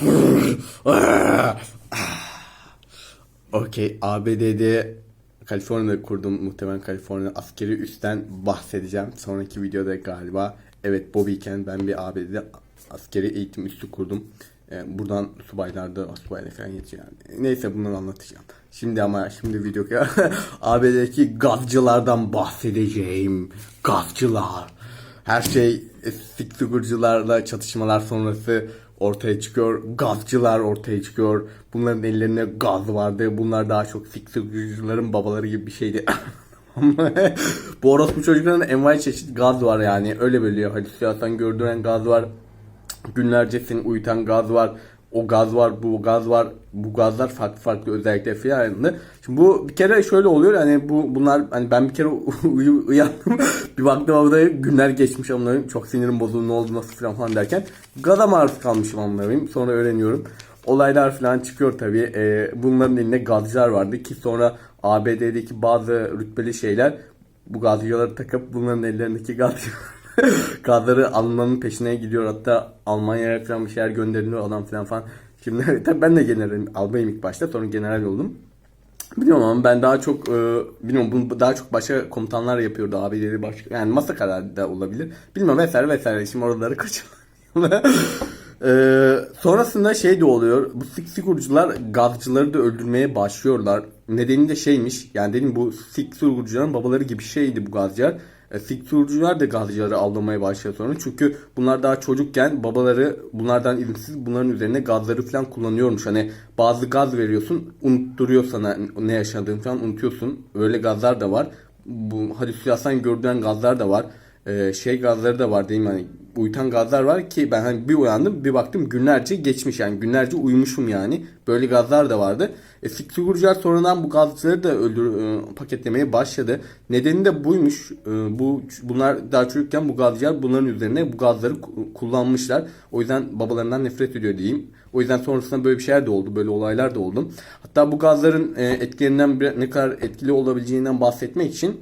Okey ABD'de Kaliforniya'da kurdum muhtemelen Kaliforniya askeri üstten bahsedeceğim. Sonraki videoda galiba evet weekend ben bir ABD'de askeri eğitim üssü kurdum. Ee, buradan subaylarda subayla falan geçiyor yani. Neyse bunları anlatacağım. Şimdi ama şimdi video ABD'deki gazcılardan bahsedeceğim. Gazcılar. Her şey e, siksigurcularla çatışmalar sonrası ortaya çıkıyor. Gazcılar ortaya çıkıyor. Bunların ellerinde gaz vardı. Bunlar daha çok siksigurcuların babaları gibi bir şeydi. Bu orospu çocukların envai çeşit gaz var yani. Öyle biliyor. Halüsinasyon gördüren gaz var. Günlerce seni uyutan gaz var. O gaz var, bu gaz var. Bu gazlar farklı farklı özellikler filan. Şimdi bu bir kere şöyle oluyor. Hani bu bunlar hani ben bir kere uyu, uyandım. bir baktım orada günler geçmiş onların çok sinirim bozuldu ne oldu nasıl filan falan derken gaza maruz kalmışım onların. Sonra öğreniyorum. Olaylar falan çıkıyor tabii. Ee, bunların elinde gazcılar vardı ki sonra ABD'deki bazı rütbeli şeyler bu gazcıları takıp bunların ellerindeki gaz gazları almanın peşine gidiyor. Hatta Almanya'ya falan bir şeyler gönderiliyor adam falan falan. Şimdi tabii ben de generalim albayım ilk başta sonra general oldum. Bilmiyorum ama ben daha çok e, bilmiyorum bunu daha çok başka komutanlar yapıyordu abileri başka yani masa kararı da olabilir. Bilmiyorum vesaire vesaire şimdi oraları kaçırmayalım. Ee, sonrasında şey de oluyor. Bu sik sigurcular gazcıları da öldürmeye başlıyorlar. Nedeni de şeymiş. Yani dedim bu sik sigurcuların babaları gibi şeydi bu gazcılar. E, sigurcular da gazcıları avlamaya başlıyor sonra. Çünkü bunlar daha çocukken babaları bunlardan izinsiz bunların üzerine gazları falan kullanıyormuş. Hani bazı gaz veriyorsun unutturuyor sana ne yaşadığını falan unutuyorsun. Öyle gazlar da var. Bu halüsinasyon gördüğün gazlar da var. Ee, şey gazları da var değil mi? Hani uyutan gazlar var ki ben hani bir uyandım bir baktım günlerce geçmiş yani günlerce uyumuşum yani. Böyle gazlar da vardı. E, Sigurcular sonradan bu gazları da öldür e, paketlemeye başladı. Nedeni de buymuş. E, bu bunlar daha çocukken bu gazcılar bunların üzerine bu gazları ku- kullanmışlar. O yüzden babalarından nefret ediyor diyeyim. O yüzden sonrasında böyle bir şeyler de oldu. Böyle olaylar da oldu. Hatta bu gazların e, etkilerinden ne kadar etkili olabileceğinden bahsetmek için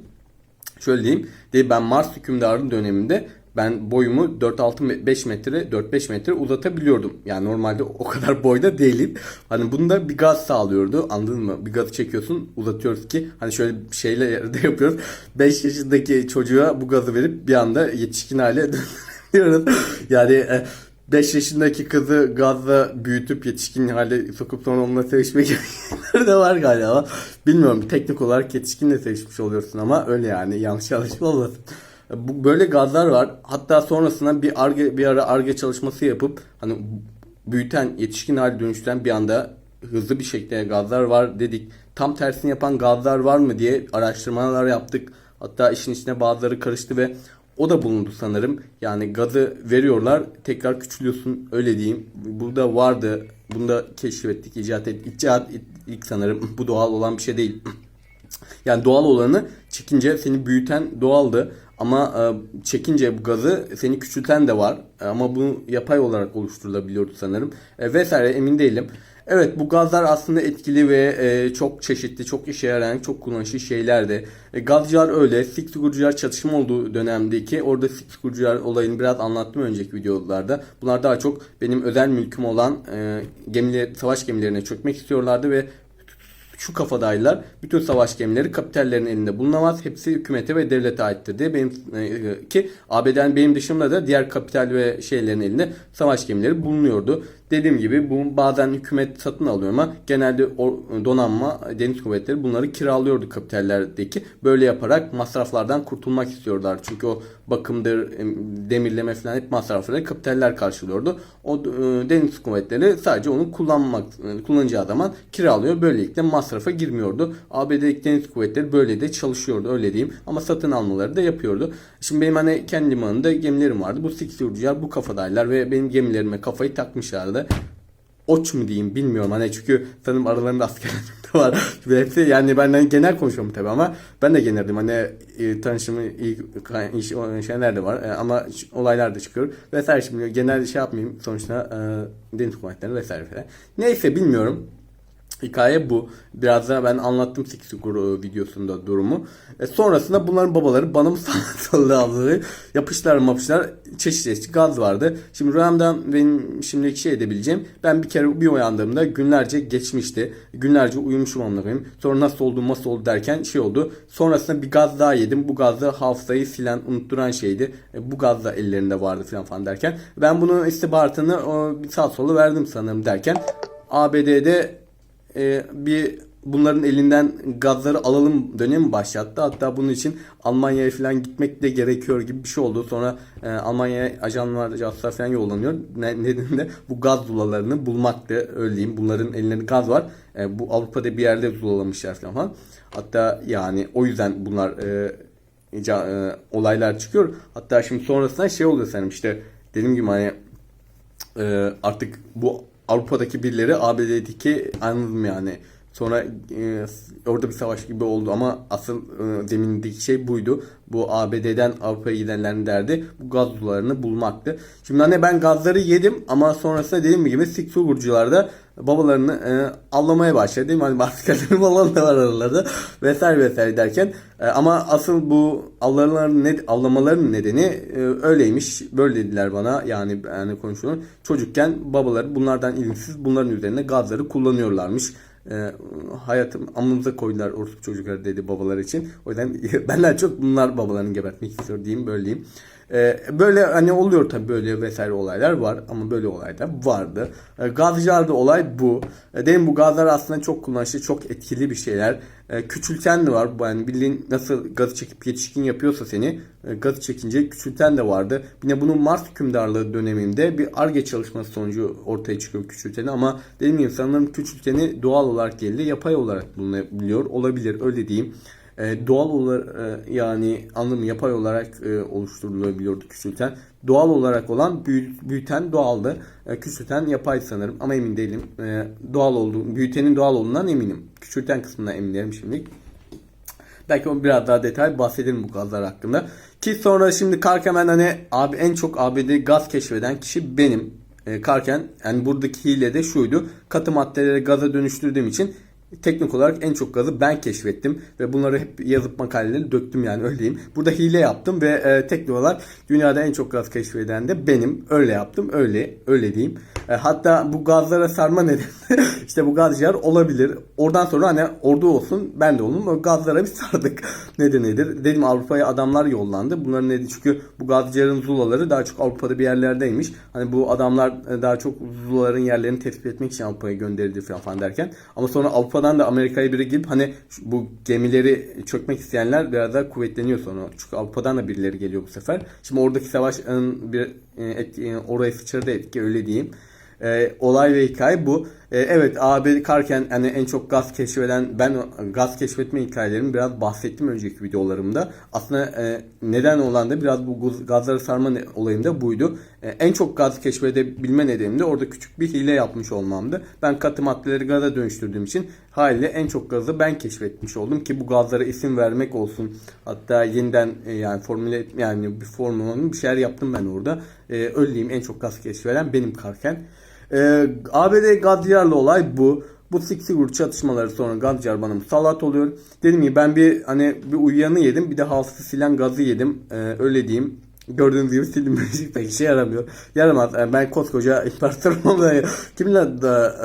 Şöyle diyeyim. De ben Mars hükümdarı döneminde ben boyumu 4-6-5 metre 4-5 metre uzatabiliyordum. Yani normalde o kadar boyda değilim. Hani bunda bir gaz sağlıyordu. Anladın mı? Bir gazı çekiyorsun uzatıyoruz ki hani şöyle bir şeyle de yapıyoruz. 5 yaşındaki çocuğa bu gazı verip bir anda yetişkin hale dönüyoruz. Yani 5 yaşındaki kızı gazla büyütüp yetişkin hale sokup sonra onunla sevişmek de var galiba. Bilmiyorum teknik olarak yetişkinle sevişmiş oluyorsun ama öyle yani yanlış çalışma olmasın. Bu böyle gazlar var. Hatta sonrasında bir arge bir ara arge çalışması yapıp hani büyüten yetişkin hale dönüştüren bir anda hızlı bir şekilde gazlar var dedik. Tam tersini yapan gazlar var mı diye araştırmalar yaptık. Hatta işin içine bazıları karıştı ve o da bulundu sanırım. Yani gazı veriyorlar tekrar küçülüyorsun öyle diyeyim. Bu da vardı. Bunu da keşfettik, icat ettik. İcat ilk sanırım. Bu doğal olan bir şey değil. Yani doğal olanı çekince seni büyüten doğaldı. Ama e, çekince bu gazı seni küçülten de var. E, ama bu yapay olarak oluşturulabiliyordu sanırım. E, vesaire emin değilim. Evet bu gazlar aslında etkili ve e, çok çeşitli, çok işe yarayan, çok kullanışlı şeylerdi. E, gazcılar öyle. Siksigurcular çatışma olduğu dönemdeki orada Siksigurcular olayını biraz anlattım önceki videolarda. Bunlar daha çok benim özel mülküm olan e, gemiler, savaş gemilerine çökmek istiyorlardı ve şu kafadaydılar. Bütün savaş gemileri kapitallerin elinde bulunamaz. Hepsi hükümete ve devlete aittir diye benim e, ki ABD'nin benim dışımda da diğer kapital ve şeylerin elinde savaş gemileri bulunuyordu. Dediğim gibi bu bazen hükümet satın alıyor ama genelde donanma, deniz kuvvetleri bunları kiralıyordu kapitallerdeki. Böyle yaparak masraflardan kurtulmak istiyorlar. Çünkü o bakımdır, em, demirleme falan hep masrafları kapitaller karşılıyordu. O e, deniz kuvvetleri sadece onu kullanmak e, kullanacağı zaman kiralıyor. Böylelikle masrafa girmiyordu. ABD'deki deniz kuvvetleri böyle de çalışıyordu öyle diyeyim. Ama satın almaları da yapıyordu. Şimdi benim hani kendi limanında gemilerim vardı. Bu Siksurcular bu kafadaylar ve benim gemilerime kafayı takmışlardı. Oç mu diyeyim bilmiyorum hani çünkü sanırım aralarında askerlerim var. Ve hepsi yani benden genel konuşuyorum tabi ama ben de geneldim hani e, tanışımı iş şeyler de var e, ama olaylar da çıkıyor vesaire şimdi genel şey yapmayayım sonuçta e, deniz kuvvetleri vesaire falan. Neyse bilmiyorum. Hikaye bu. Biraz da ben anlattım Sixugur videosunda durumu. E, sonrasında bunların babaları bana mı sallı aldı yapışlar mapışlar çeşit çeşit gaz vardı. Şimdi rüyamda benim şimdiki şey edebileceğim. Ben bir kere bir uyandığımda günlerce geçmişti. Günlerce uyumuşum anlayayım. Sonra nasıl oldu nasıl oldu derken şey oldu. Sonrasında bir gaz daha yedim. Bu gaz da hafızayı silen unutturan şeydi. E, bu gaz da ellerinde vardı falan falan derken. Ben bunun istihbaratını o, bir sağ solu verdim sanırım derken. ABD'de e, bir bunların elinden gazları alalım dönemi başlattı. Hatta bunun için Almanya'ya falan gitmek de gerekiyor gibi bir şey oldu. Sonra e, Almanya'ya ajanlar, casuslar falan yollanıyor. Ne, nedeni de bu gaz zulalarını bulmaktı. Öyle diyeyim. Bunların ellerinde gaz var. E, bu Avrupa'da bir yerde zulalamışlar falan. Hatta yani o yüzden bunlar e, ca- e, olaylar çıkıyor. Hatta şimdi sonrasında şey oluyor sanırım işte dediğim gibi hani e, artık bu Avrupa'daki birileri ABD'deki anladım yani. Sonra e, orada bir savaş gibi oldu ama asıl e, zemindeki şey buydu. Bu ABD'den Avrupa'ya gidenlerin derdi bu gaz sularını bulmaktı. Şimdi hani ben gazları yedim ama sonrasında dediğim gibi Siksurgucular da babalarını e, avlamaya başladı. Değil? Hani başkaları falan da var aralarında vesaire vesaire derken e, ama asıl bu avlamaların, ne, avlamaların nedeni e, öyleymiş. Böyle dediler bana yani yani konuşuyorum. Çocukken babaları bunlardan izinsiz bunların üzerine gazları kullanıyorlarmış e, hayatım amımıza koydular orospu çocuklar dedi babalar için. O yüzden benden çok bunlar babalarını gebertmek istiyor diyeyim böyle diyeyim. E, böyle hani oluyor tabii böyle vesaire olaylar var ama böyle olaylar vardı. E, gazcılarda olay bu. E, dedim bu gazlar aslında çok kullanışlı, çok etkili bir şeyler. Küçülten de var. Yani bildiğin nasıl gazı çekip yetişkin yapıyorsa seni e, gazı çekince küçülten de vardı. Yine bunun Mars hükümdarlığı döneminde bir ARGE çalışması sonucu ortaya çıkıyor küçülteni ama dediğim gibi sanırım küçülteni doğal olarak değil de yapay olarak bulunabiliyor. Olabilir öyle diyeyim. E, doğal olarak e, yani anlamı yapay olarak e, oluşturulabiliyordu küçülten. Doğal olarak olan büyü- büyüten doğaldı. E, küçülten yapay sanırım ama emin değilim. E, doğal olduğu, büyütenin doğal olduğundan eminim. Küçülten kısmından emin değilim şimdilik. Belki onu biraz daha detay bahsedelim bu gazlar hakkında. Ki sonra şimdi Karkemen hani abi en çok ABD gaz keşfeden kişi benim. E, Karken yani buradaki hile de şuydu. Katı maddeleri gaza dönüştürdüğüm için teknik olarak en çok gazı ben keşfettim ve bunları hep yazıp makaleleri döktüm yani öyle diyeyim. Burada hile yaptım ve e, teknik olarak dünyada en çok gaz keşfeden de benim. Öyle yaptım. Öyle öyle diyeyim. E, hatta bu gazlara sarma nedeni işte bu gazcılar olabilir. Oradan sonra hani ordu olsun ben de olun. O gazlara bir sardık. Neden nedir? Dedim Avrupa'ya adamlar yollandı. Bunların nedeni çünkü bu gazcıların zulaları daha çok Avrupa'da bir yerlerdeymiş. Hani bu adamlar e, daha çok zulaların yerlerini tespit etmek için Avrupa'ya gönderildi falan, derken. Ama sonra Avrupa'dan da Amerika'ya biri gelip hani bu gemileri çökmek isteyenler biraz daha kuvvetleniyor sonra. Çünkü Avrupa'dan da birileri geliyor bu sefer. Şimdi oradaki savaşın bir e, etki, e, oraya sıçradı etki öyle diyeyim. E, olay ve hikaye bu. E, evet AB Karken yani en çok gaz keşfeden ben gaz keşfetme hikayelerimi biraz bahsettim önceki videolarımda. Aslında e, neden olan da biraz bu gaz- gazları sarma ne- olayım da buydu. E, en çok gaz keşfedebilme nedenim de orada küçük bir hile yapmış olmamdı. Ben katı maddeleri gaza dönüştürdüğüm için haliyle en çok gazı ben keşfetmiş oldum ki bu gazlara isim vermek olsun. Hatta yeniden e, yani formüle yani bir formülün bir şeyler yaptım ben orada. E, öyle diyeyim en çok gaz keşfeden benim Karken. Ee, ABD Gaddiyar'la olay bu. Bu Siksigur çatışmaları sonra Gaddiyar bana musallat oluyor. Dediğim gibi ben bir hani bir uyuyanı yedim bir de hafızı silen gazı yedim. Ee, öyle diyeyim. Gördüğünüz gibi silinmesi pek işe yaramıyor. Yaramaz. Yani ben koskoca imparator ama kimle da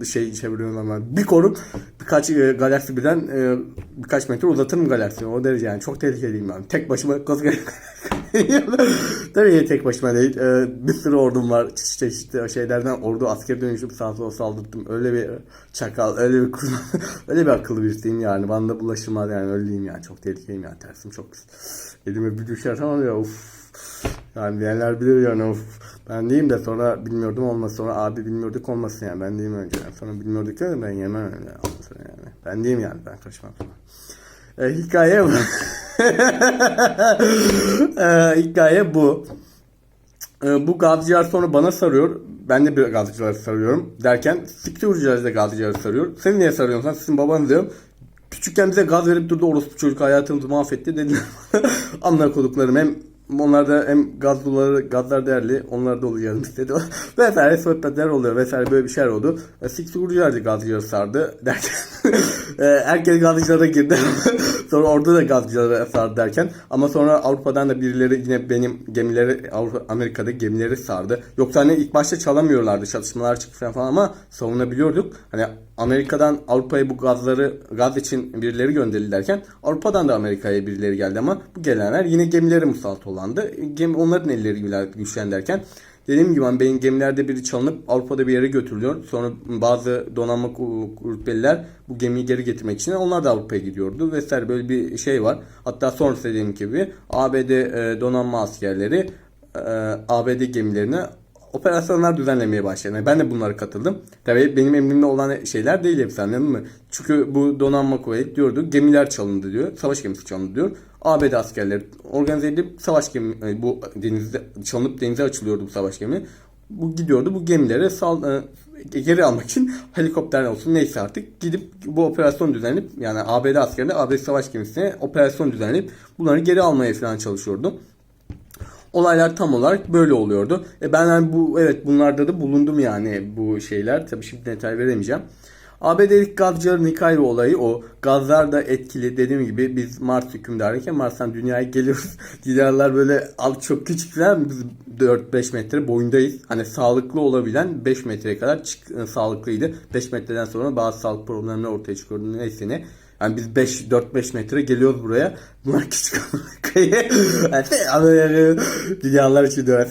e, şey çeviriyorum ama bir koruk birkaç e, galaksi birden e, birkaç metre uzatırım galaksiyi. O derece yani çok tehlikeliyim ben. Tek başıma koskoca Tabii ki tek başıma değil. Ee, bir sürü ordum var. Çeşitli çeşitli şeylerden ordu asker dönüşüp sağa sola saldırdım. Öyle bir çakal, öyle bir kurnaz, öyle bir akıllı birisiyim yani. Bana da bulaşılmaz yani öyle diyeyim yani. Çok tehlikeliyim yani. Tersim çok pis. Elime bir düşer ama ya uf. Yani diyenler bilir yani uf. Ben diyeyim de sonra bilmiyordum olmaz. Sonra abi bilmiyorduk olmasın yani. Ben diyeyim önce. Yani. Sonra bilmiyorduk ya ben yemem öyle. Olmasın yani. Ben diyeyim yani. Ben karışmam sonra. E, hikaye bu. e, hikaye bu. E, bu gazcılar sonra bana sarıyor. Ben de bir gazcıları sarıyorum. Derken siktir ucuları da gazcıları sarıyor. Sen niye sarıyorsun? Sen sizin baban diyorum. Küçükken bize gaz verip durdu orospu çocuk hayatımızı mahvetti dediler. Amına koduklarım hem onlar da hem gazlıları, gazlar değerli, onlar da olacağını istedi. vesaire sohbetler oluyor vesaire böyle bir şeyler oldu. E, Six Uğurcular da gazcıları sardı derken e, herkes gazcılara girdi. sonra orada da gazcılara sardı derken ama sonra Avrupa'dan da birileri yine benim gemileri Avrupa Amerika'da gemileri sardı. Yoksa hani ilk başta çalamıyorlardı çatışmalar çıktı falan ama savunabiliyorduk. Hani Amerika'dan Avrupa'ya bu gazları gaz için birileri gönderildi derken Avrupa'dan da Amerika'ya birileri geldi ama bu gelenler yine gemileri musallat olandı. Gemi, onların elleri güçlen derken Dediğim gibi hani benim gemilerde biri çalınıp Avrupa'da bir yere götürülüyor. Sonra bazı donanma rütbeliler bu gemiyi geri getirmek için onlar da Avrupa'ya gidiyordu vesaire böyle bir şey var. Hatta sonrasında dediğim gibi ABD e, donanma askerleri e, ABD gemilerine operasyonlar düzenlemeye başladı. Ben de bunlara katıldım. Tabii benim emrimde olan şeyler değil hepsi anladın mı? Çünkü bu donanma kuvveti diyordu gemiler çalındı diyor. Savaş gemisi çalındı diyor. ABD askerleri organize edip savaş gemi e, bu denizde çalınıp denize açılıyordu bu savaş gemi. Bu gidiyordu bu gemilere sal, e, geri almak için helikopter olsun neyse artık gidip bu operasyon düzenleyip yani ABD askerleri ABD savaş gemisine operasyon düzenleyip bunları geri almaya falan çalışıyordu. Olaylar tam olarak böyle oluyordu. E ben yani bu evet bunlarda da bulundum yani bu şeyler. Tabii şimdi detay veremeyeceğim. ABD'lik gazcıların hikaye olayı o. Gazlar da etkili. Dediğim gibi biz Mars hükümdarıyken Mars'tan dünyaya geliyoruz. Giderler böyle al çok küçük falan biz 4-5 metre boyundayız. Hani sağlıklı olabilen 5 metreye kadar çık, e, sağlıklıydı. 5 metreden sonra bazı sağlık problemleri ortaya çıkıyordu. Neyse ne. Yani biz 5 4-5 metre geliyoruz buraya. Bunlar küçük kayı. Yani dünyalar için diyor.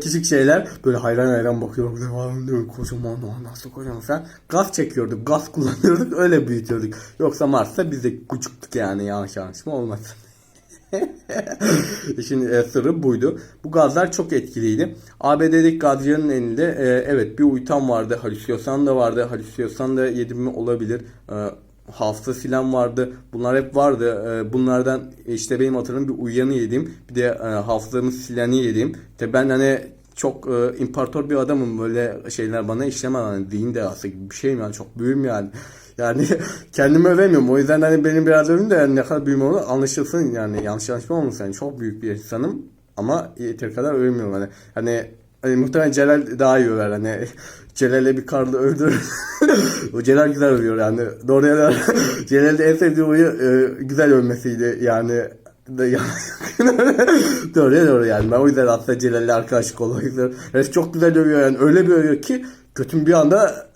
Küçük şeyler böyle hayran hayran bakıyor. Böyle kocaman nasıl kocaman falan. Gaz çekiyorduk. Gaz kullanıyorduk. Öyle büyütüyorduk. Yoksa Mars'ta biz de küçüktük yani yanlış anlaşma olmasın. İşin e, sırrı buydu. Bu gazlar çok etkiliydi. ABD'deki gazcıların elinde e, evet bir uytam vardı. Halüsinasyon da vardı. Halüsinasyon da yedim mi olabilir. E, hafıza filan vardı. Bunlar hep vardı. E, bunlardan işte benim hatırladığım bir uyuyanı yedim. Bir de e, hafızamı sileni yedim. Tabi ben hani çok e, imparator bir adamım. Böyle şeyler bana işlemez. Hani din derası gibi bir şeyim yani. Çok büyüğüm yani. Yani kendimi övemiyorum. O yüzden hani benim biraz övün de yani ne kadar büyüğüm olduğu anlaşılsın yani. Yanlış anlaşma olmasın. Yani çok büyük bir insanım. Ama yeter kadar övmüyorum hani. Hani Hani muhtemelen Celal daha iyi över hani Celal'e bir karlı övdür. o Celal güzel övüyor yani. Doğru ya Celal'de en sevdiği oyu e, güzel övmesiydi yani. Doğru ya doğru yani. Ben o yüzden aslında Celal'le arkadaşlık olmak istiyorum. Herif çok güzel övüyor yani. Öyle bir övüyor ki götüm bir anda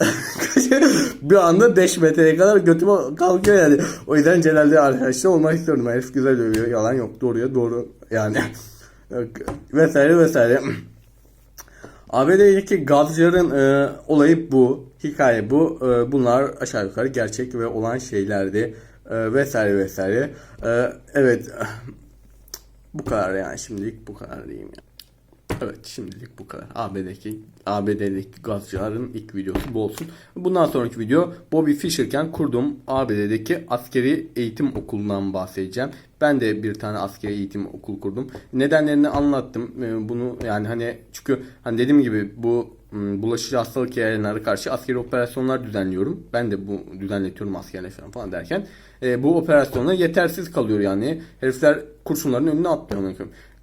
bir anda 5 metreye kadar götüme kalkıyor yani. O yüzden Celal'le arkadaşlık olmak istiyorum. Herif güzel övüyor. Yalan yok. Doğru ya doğru. Yani vesaire vesaire. ABD'deki gazcıların e, olayı bu. Hikaye bu. E, bunlar aşağı yukarı gerçek ve olan şeylerdi. E, vesaire vesaire. E, evet. Bu kadar yani şimdilik bu kadar diyeyim ya. Evet şimdilik bu kadar. ABD'deki ABD'deki gazcıların ilk videosu bu olsun. Bundan sonraki video Bobby Fischer'ken kurduğum ABD'deki askeri eğitim okulundan bahsedeceğim. Ben de bir tane askeri eğitim okul kurdum. Nedenlerini anlattım. Ee, Bunu yani hani çünkü hani dediğim gibi bu bulaşıcı hastalık yayınları karşı askeri operasyonlar düzenliyorum. Ben de bu düzenletiyorum askerle falan, falan derken e, bu operasyonlar yetersiz kalıyor yani. Herifler kurşunların önüne atlıyor.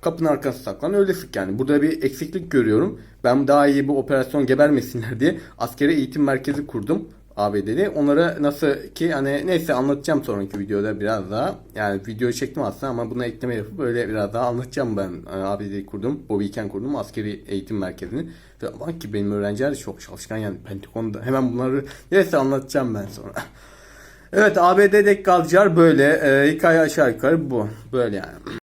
Kapının arkasına saklan öyle sık yani. Burada bir eksiklik görüyorum. Ben daha iyi bu operasyon gebermesinler diye askeri eğitim merkezi kurdum. ABD'de. Onlara nasıl ki hani neyse anlatacağım sonraki videoda biraz daha. Yani videoyu çektim aslında ama buna ekleme yapıp böyle biraz daha anlatacağım ben. Yani ABD'yi kurdum. Bobbyken kurdum. Askeri eğitim merkezini. Ve ki benim öğrenciler de çok çalışkan yani Pentagon'da. Hemen bunları neyse anlatacağım ben sonra. Evet ABD'deki kalacaklar böyle. Ee, hikaye aşağı yukarı bu. Böyle yani.